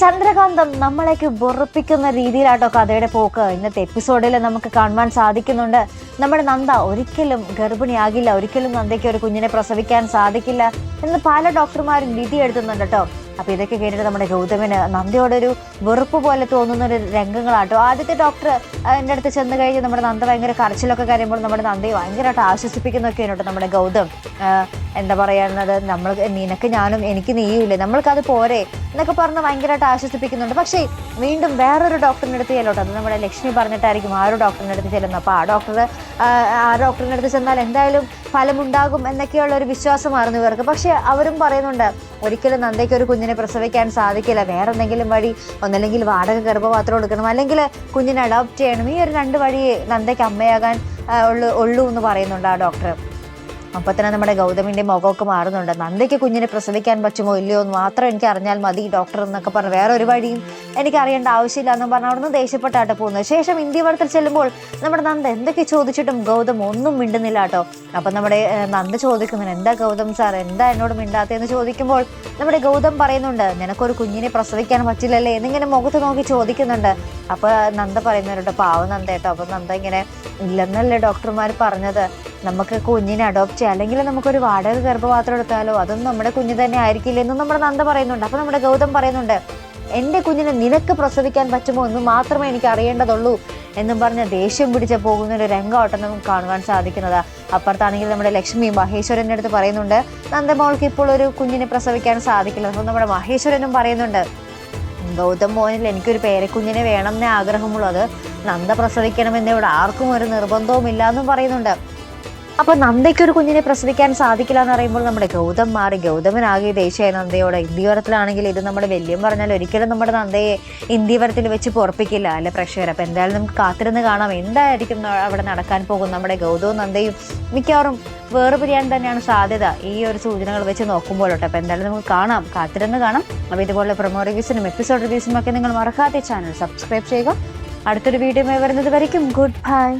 ചന്ദ്രകാന്തം നമ്മളേക്ക് വെറുപ്പിക്കുന്ന രീതിയിലാട്ടോ കഥയുടെ പോക്ക്. ഇന്നത്തെ എപ്പിസോഡിൽ നമുക്ക് കാണുവാൻ സാധിക്കുന്നുണ്ട്. നമ്മുടെ നന്ദ ഒരിക്കലും ഗർഭിണിയാകില്ല. ഒരിക്കലും നന്ദയ്ക്ക് ഒരു കുഞ്ഞിനെ പ്രസവിക്കാൻ സാധിക്കില്ല എന്ന് പല ഡോക്ടർമാരും വിധി എഴുതുന്നുണ്ട് കേട്ടോ. അപ്പൊ ഇതൊക്കെ കേട്ടിട്ട് നമ്മുടെ ഗൗതമിന് നന്ദയോടൊരു വെറുപ്പ് പോലെ തോന്നുന്ന ഒരു രംഗങ്ങളാട്ടോ. ആദ്യത്തെ ഡോക്ടർ എന്റെ അടുത്ത് ചെന്ന് കഴിഞ്ഞ് നമ്മുടെ നന്ദ ഭയങ്കര കരച്ചിലൊക്കെ കരയുമ്പോൾ നമ്മുടെ നന്ദയെ ഭയങ്കരമായിട്ട് ആശ്വസിപ്പിക്കുന്നൊക്കെയാണ് കേട്ടോ നമ്മുടെ ഗൗതം. എന്താ പറയുന്നത് നമ്മൾ നിനക്ക് ഞാനും എനിക്ക് നീയുമില്ലേ? നമ്മൾക്കത് പോരെ? എന്നൊക്കെ പറഞ്ഞ് ഭയങ്കരമായിട്ട് ആശ്വസിപ്പിക്കുന്നുണ്ട്. പക്ഷേ വീണ്ടും വേറൊരു ഡോക്ടറിന്റെ അടുത്ത് ചെല്ലോട്ടോ. അത് നമ്മുടെ ലക്ഷ്മി പറഞ്ഞിട്ടായിരിക്കും ആ ഒരു ഡോക്ടറിന്റെ അടുത്ത് ചെല്ലുന്നത്. അപ്പോൾ ആ ഡോക്ടർ ആ ഡോക്ടറിന്റെ അടുത്ത് ചെന്നാൽ എന്തായാലും ഫലമുണ്ടാകും എന്നൊക്കെയുള്ള ഒരു വിശ്വാസമായിരുന്നു ഇവർക്ക്. പക്ഷേ അവരും പറയുന്നുണ്ട് ഒരിക്കലും നന്ദയ്ക്ക് ഒരു കുഞ്ഞിനെ പ്രസവിക്കാൻ സാധിക്കില്ല. വേറെ എന്തെങ്കിലും വഴി ഒന്നല്ലെങ്കിൽ വാടക ഗർഭപാത്രം കൊടുക്കണം അല്ലെങ്കിൽ കുഞ്ഞിനെ അഡോപ്റ്റ് ചെയ്യണം. ഈ ഒരു രണ്ട് വഴി നന്ദയ്ക്ക് അമ്മയാകാൻ ഉള്ളൂ എന്ന് പറയുന്നുണ്ട് ആ ഡോക്ടർ അപ്പോൾ തന്നെ നമ്മുടെ ഗൗതമിന്റെ മുഖമൊക്കെ മാറുന്നുണ്ട്. നന്ദയ്ക്ക് കുഞ്ഞിനെ പ്രസവിക്കാൻ പറ്റുമോ ഇല്ലയോ എന്ന് മാത്രം എനിക്ക് അറിഞ്ഞാൽ മതി ഡോക്ടർ എന്നൊക്കെ പറഞ്ഞു. വേറെ ഒരു വഴിയും എനിക്ക് അറിയേണ്ട ആവശ്യമില്ല എന്ന് പറഞ്ഞ അവിടെ നിന്ന് ദേഷ്യപ്പെട്ടാട്ട് പോകുന്നത്. ശേഷം ഇന്ത്യ വടത്തിൽ ചെല്ലുമ്പോൾ നമ്മുടെ നന്ദ എന്തൊക്കെ ചോദിച്ചിട്ടും ഗൗതം ഒന്നും മിണ്ടുന്നില്ല കേട്ടോ. അപ്പം നമ്മുടെ നന്ദ ചോദിക്കുന്നുണ്ട് എന്താ ഗൗതം സാർ എന്താ എന്നോട് മിണ്ടാത്തതെന്ന്? ചോദിക്കുമ്പോൾ നമ്മുടെ ഗൗതം പറയുന്നുണ്ട് നിനക്കൊരു കുഞ്ഞിനെ പ്രസവിക്കാൻ പറ്റില്ലല്ലേ? എന്നിങ്ങനെ മുഖത്ത് നോക്കി ചോദിക്കുന്നുണ്ട്. അപ്പോൾ നന്ദ പറയുന്നുണ്ട് പാവം നന്ദ കേട്ടോ അപ്പം നന്ദ ഇങ്ങനെ ഇല്ലെന്നല്ലേ ഡോക്ടർമാർ പറഞ്ഞത്? നമുക്ക് കുഞ്ഞിനെ അഡോപ്റ്റ് ചെയ്യാം. അല്ലെങ്കിൽ നമുക്കൊരു വാടക ഗർഭപാത്രം എടുത്താലോ അതൊന്നും നമ്മുടെ കുഞ്ഞ് തന്നെ ആയിരിക്കില്ല എന്നും നമ്മുടെ നന്ദ പറയുന്നുണ്ട്. അപ്പോൾ നമ്മുടെ ഗൗതം പറയുന്നുണ്ട് എന്റെ കുഞ്ഞിനെ നിനക്ക് പ്രസവിക്കാൻ പറ്റുമോ എന്ന് മാത്രമേ എനിക്ക് അറിയേണ്ടതുള്ളൂ എന്നും പറഞ്ഞ് ദേഷ്യം പിടിച്ച പോകുന്ന ഒരു രംഗമാട്ടം നമുക്ക് കാണുവാൻ സാധിക്കുന്നത്. അപ്പുറത്താണെങ്കിൽ നമ്മുടെ ലക്ഷ്മി മഹേശ്വരന്റെ അടുത്ത് പറയുന്നുണ്ട് നന്ദമോൾക്ക് ഇപ്പോൾ ഒരു കുഞ്ഞിനെ പ്രസവിക്കാൻ സാധിക്കില്ല. അപ്പോൾ നമ്മുടെ മഹേശ്വരനും പറയുന്നുണ്ട് ഗൗതം മോനിൽ എനിക്കൊരു പേരക്കുഞ്ഞിനെ വേണം എന്നേ ആഗ്രഹമുള്ളത് നന്ദ പ്രസവിക്കണമെന്ന് ഇവിടെ ആർക്കും ഒരു നിർബന്ധവും ഇല്ല എന്നും പറയുന്നുണ്ട്. അപ്പൊ നന്ദയ്ക്ക് ഒരു കുഞ്ഞിനെ പ്രസവിക്കാൻ സാധിക്കില്ല എന്ന് പറയുമ്പോൾ നമ്മുടെ ഗൗതം മാറി. ഗൗതമനാകെ ദേശീയ നന്ദയോടെ. ഇന്ത്യവരത്തിലാണെങ്കിൽ ഇത് നമ്മുടെ വല്യം പറഞ്ഞാൽ ഒരിക്കലും നമ്മുടെ നന്ദയെ ഇന്ത്യവരത്തിൽ വെച്ച് പുറപ്പിക്കില്ല. അല്ലെ പ്രേക്ഷകർ അപ്പൊ എന്തായാലും നമുക്ക് കാത്തിരുന്ന് കാണാം. എന്തായിരിക്കും അവിടെ നടക്കാൻ പോകും നമ്മുടെ ഗൗതവും നന്ദയും മിക്കവാറും വേർപിരിയാൻ തന്നെയാണ് സാധ്യത. ഈ ഒരു സൂചനകൾ വെച്ച് നോക്കുമ്പോൾ അപ്പൊ എന്തായാലും നമുക്ക് കാണാം. കാത്തിരുന്ന് കാണാം. അപ്പൊ ഇതുപോലെ പ്രൊമോ റിവ്യൂസിനും എപ്പിസോഡ് റിവ്യൂസിനും ഒക്കെ നിങ്ങൾ മറക്കാതെ ചാനൽ സബ്സ്ക്രൈബ് ചെയ്യുക. അടുത്തൊരു വീഡിയോ വരുന്നത് വരയ്ക്കും. Good bye